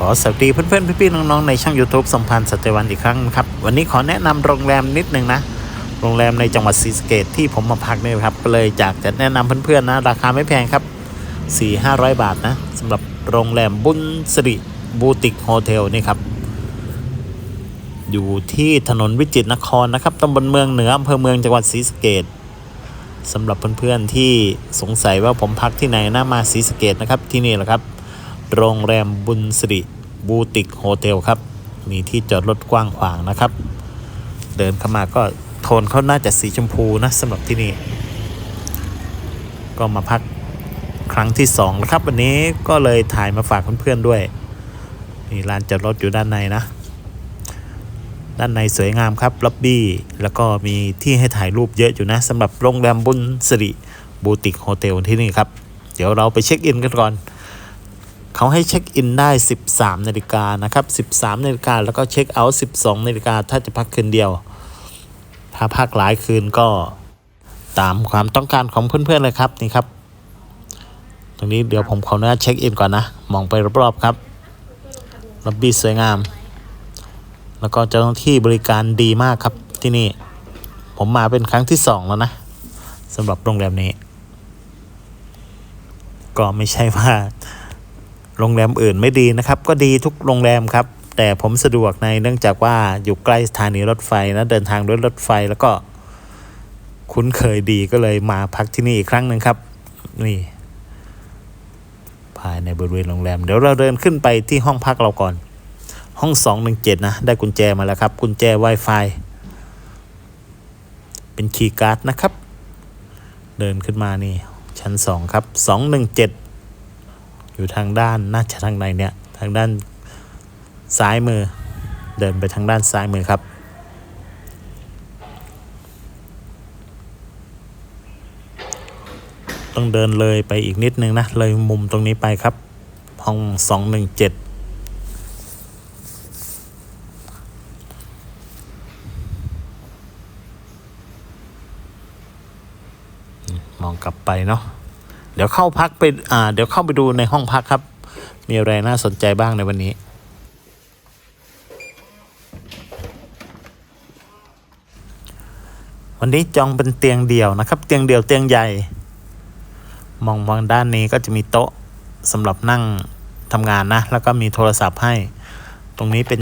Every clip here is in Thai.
ขอสวัสดีเพื่อนๆ พี่ๆ น้องๆ ในช่อง YouTube สัมพันธ์สัตวันอีกครั้งนะครับ วันนี้ขอแนะนำโรงแรมนิดนึงนะ โรงแรมในจังหวัดศรีสะเกดที่ผมมาพักนี่ครับก็เลยอยากจะแนะนำเพื่อนๆ นะ ราคาไม่แพงครับ 4 500 บาทนะสำหรับโรงแรมบุญสิริบูติกโฮเทลนี่ครับ อยู่ที่ถนนวิจิตรนครนะครับตำบลเมืองเหนืออำเภอเมืองจังหวัดศรีสะเกดสำหรับเพื่อนๆ ที่สงสัยว่าผมพักที่ไหนนะมาศรีสะเกดนะครับที่นี่แหละครับ โรงแรมบุญสิริบูติกโฮเทลครับ มีที่จอดรถกว้างขวางนะครับ เดินเข้ามาก็โทนเขาน่าจะสีชมพูนะสำหรับที่นี่ ก็มาพักครั้งที่สองแล้วครับ วันนี้ก็เลยถ่ายมาฝากเพื่อนๆด้วยนี่ลานจอดรถอยู่ด้านในนะ ด้านในสวยงามครับล็อบบี้ แล้วก็มีที่ให้ถ่ายรูปเยอะอยู่นะสำหรับโรงแรมบุญสิริบูติกโฮเทลที่นี่ครับ เดี๋ยวเราไปเช็คอินกันก่อน เขาให้เช็คอินได้ 13นาฬิกานะครับ 13นาฬิกาแล้วก็เช็คเอาท์12นาฬิกาถ้าจะพักคืนเดียว ถ้าพักหลายคืนก็ตามความต้องการของเพื่อนๆเลยครับนี่ครับ ตรงนี้เดี๋ยวผมขออนุญาตเช็คอินก่อนนะ มองไปรอบๆครับล็อบบี้สวยงาม แล้วก็เจ้าหน้าที่บริการดีมากครับที่นี่ ผมมาเป็นครั้งที่สองแล้วนะสำหรับโรงแรมนี้ ก็ไม่ใช่ว่า โรงแรมอื่นไม่ดีนะครับ ก็ดีทุกโรงแรมครับ แต่ผมสะดวกในเนื่องจากว่าอยู่ใกล้สถานีรถไฟนะเดินทางด้วยรถไฟแล้วก็ คุ้นเคยดีก็เลยมาพักที่นี่อีกครั้งหนึ่งครับ นี่ ภายในบริเวณโรงแรม เดี๋ยวเราเดินขึ้นไปที่ห้องพักเราก่อน ห้อง 217 นะ ได้กุญแจมาแล้วครับ กุญแจ Wi-Fi เป็นคีย์การ์ดนะครับ เดินขึ้นมานี่ ชั้น 2 ครับ 217 อยู่ทางด้านน่าจะทางในเนี่ยทางด้านซ้ายมือ เดินไปทางด้านซ้ายมือครับ ต้องเดินเลยไปอีกนิดนึงนะ เลยมุมตรงนี้ไปครับ ห้อง 217มองกลับไปเนาะ เดี๋ยวเข้าพักไปอ่าเดี๋ยวเข้าไปดูในห้องพักครับ มีอะไรน่าสนใจบ้างในวันนี้วันนี้จองเป็นเตียงเดี่ยวนะครับ เตียงเดี่ยวเตียงใหญ่ มองมองด้านนี้ก็จะมีโต๊ะสำหรับนั่งทำงานนะ แล้วก็มีโทรศัพท์ให้ ตรงนี้เป็น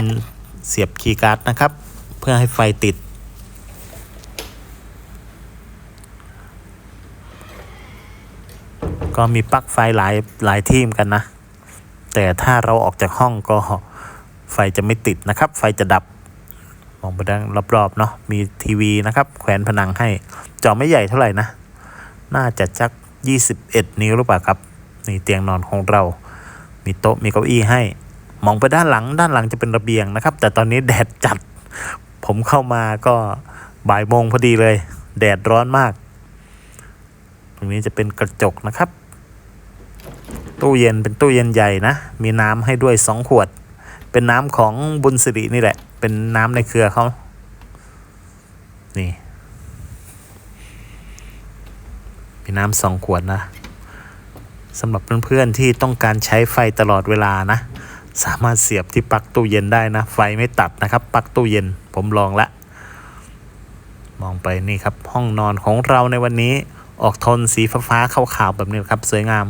เสียบคีย์การ์ดนะครับ เพื่อให้ไฟติด ก็มีปลั๊กไฟหลายหลายที่มกันนะ แต่ถ้าเราออกจากห้องก็ไฟจะไม่ติดนะครับ ไฟจะดับ มองไปด้านรอบๆเนาะมีทีวีนะครับ แขวนผนังให้ จอไม่ใหญ่เท่าไหร่นะ น่าจะจัก 21 นิ้วหรือเปล่าครับ นี่เตียงนอนของเรา มีโต๊ะมีเก้าอี้ให้ มองไปด้านหลัง ด้านหลังจะเป็นระเบียงนะครับ แต่ตอนนี้แดดจัด ผมเข้ามาก็บ่ายโมงพอดีเลย แดดร้อนมาก ตรงนี้จะเป็นกระจกนะครับ ตู้เย็นเป็นตู้เย็นใหญ่นะ มีน้ำให้ด้วยสองขวด เป็นน้ำของบุญสิรินี่แหละ เป็นน้ำในเครือเขานี่ มีน้ำสองขวดนะสำหรับเพื่อนๆที่ต้องการใช้ไฟตลอดเวลานะ สามารถเสียบที่ปลั๊กตู้เย็นได้นะ ไฟไม่ตัดนะครับปลั๊กตู้เย็นผมลองละ มองไปนี่ครับ ห้องนอนของเราในวันนี้ออกโทนสีฟ้าๆขาวๆแบบนี้ครับ สวยงาม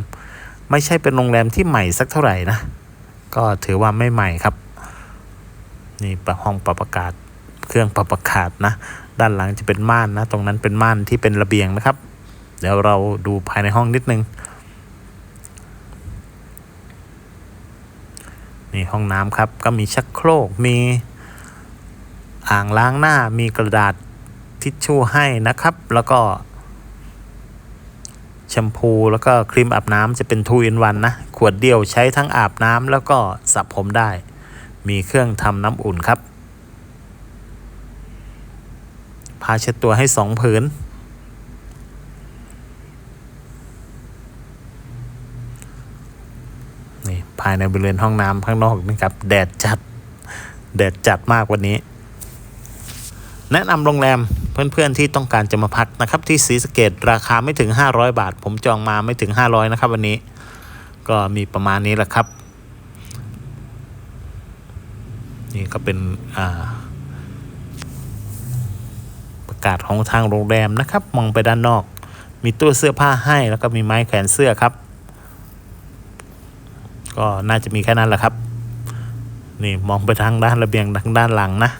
ไม่ใช่เป็นโรงแรมที่ใหม่สักเท่าไหร่นะ ก็ถือว่าไม่ใหม่ครับ นี่ห้องปรับอากาศ เครื่องปรับอากาศนะ ด้านหลังจะเป็นม่านนะ ตรงนั้นเป็นม่านที่เป็นระเบียงนะครับ เดี๋ยวเราดูภายในห้องนิดนึง นี่ห้องน้ำครับ ก็มีชักโครก มีอ่างล้างหน้า มีกระดาษทิชชู่ให้นะครับ แล้วก็ ชมพู แล้วก็ครีมอาบน้ำจะเป็นทูอินวันนะ ขวดเดียวใช้ทั้งอาบน้ำแล้วก็สระผมได้ มีเครื่องทำน้ำอุ่นครับผ้าเช็ดตัวให้สองผืน นี่ ภายในบริเวณห้องน้ำข้างนอกนี่ครับ แดดจัด แดดจัดมากวันนี้ แนะนำโรงแรม เพื่อนๆที่ต้องการจะมาพักนะครับที่ศรีสะเกดราคาไม่ถึง 500 บาท ผมจองมาไม่ถึง 500นะครับวันนี้ก็มีประมาณนี้แหละครับ นี่ก็เป็นประกาศของทางโรงแรมนะครับ มองไปด้านนอก มีตู้เสื้อผ้าให้แล้วก็มีไม้แขวนเสื้อครับ ก็น่าจะมีแค่นั้นแหละครับ นี่มองไปทางด้านระเบียงทางด้านหลังนะ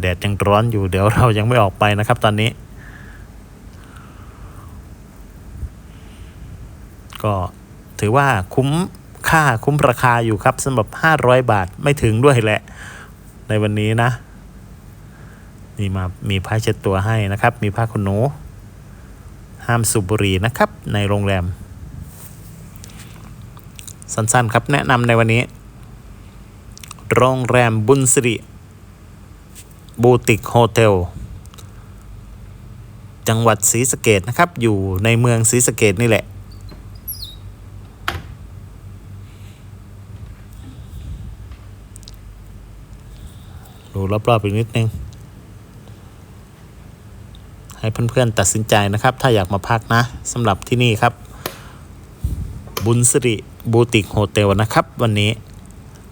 แดดยังร้อนอยู่เดี๋ยวเรายังไม่ออกไปนะครับตอนนี้ ก็ถือว่าคุ้มค่าคุ้มราคาอยู่ครับสำหรับ 500 บาทไม่ถึงด้วยแหละ ในวันนี้นะ นี่มามีผ้าเช็ดตัวให้นะครับ มีผ้าขนหนู ห้ามสูบบุหรี่นะครับ ในโรงแรม สั้นๆครับแนะนำในวันนี้ โรงแรมบุญสิริ บูติกโฮเทลจังหวัดศรีสะเกดนะครับ อยู่ในเมืองศรีสะเกดนี่แหละ ดูรอบๆอีกนิดนึง ให้เพื่อนๆตัดสินใจนะครับ ถ้าอยากมาพักนะสำหรับที่นี่ครับ บุญสิริบูติกโฮเทลนะครับ วันนี้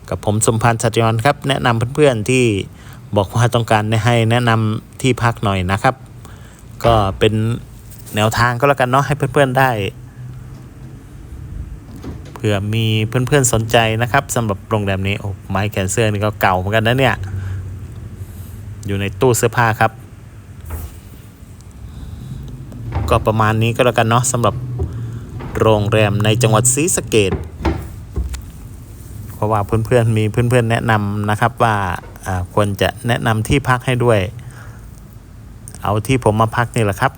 กับผมสมพันธ์ชัตยอนครับ แนะนำเพื่อนๆที่ บอกว่าต้องการให้แนะนำที่พักหน่อยนะครับ ก็เป็นแนวทางก็แล้วกันเนาะให้เพื่อนๆได้เผื่อมีเพื่อนๆสนใจนะครับสำหรับโรงแรมนี้โอ้ไม้แขนเสื้อนี่ก็เก่าเหมือนกันนะเนี่ย อยู่ในตู้เสื้อผ้าครับ ก็ประมาณนี้ก็แล้วกันเนาะสำหรับโรงแรมในจังหวัดศรีสะเกด เพราะว่าเพื่อนๆมีเพื่อนๆแนะนำนะครับว่าอ่าควรจะแนะนำที่พักให้ด้วย เอาที่ผมมาพักนี่แหละครับ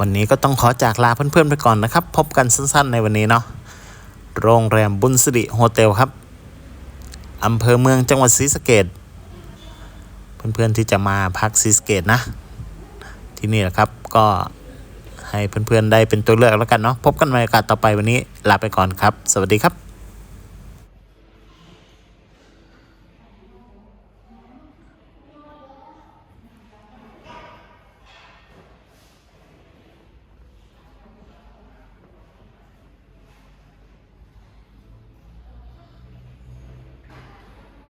วันนี้ก็ต้องขอจากลาเพื่อนๆไปก่อนนะครับ พบกันสั้นๆในวันนี้เนาะ โรงแรมบุญสิริโฮเทลครับ อำเภอเมืองจังหวัดศรีสะเกดเพื่อนๆที่จะมาพักศรีสะเกดนะ ที่นี่แหละครับก็ให้เพื่อนๆได้เป็นตัวเลือกแล้วกันเนาะพบกันในโอกาสต่อไปวันนี้ลาไปก่อนครับ สวัสดีครับ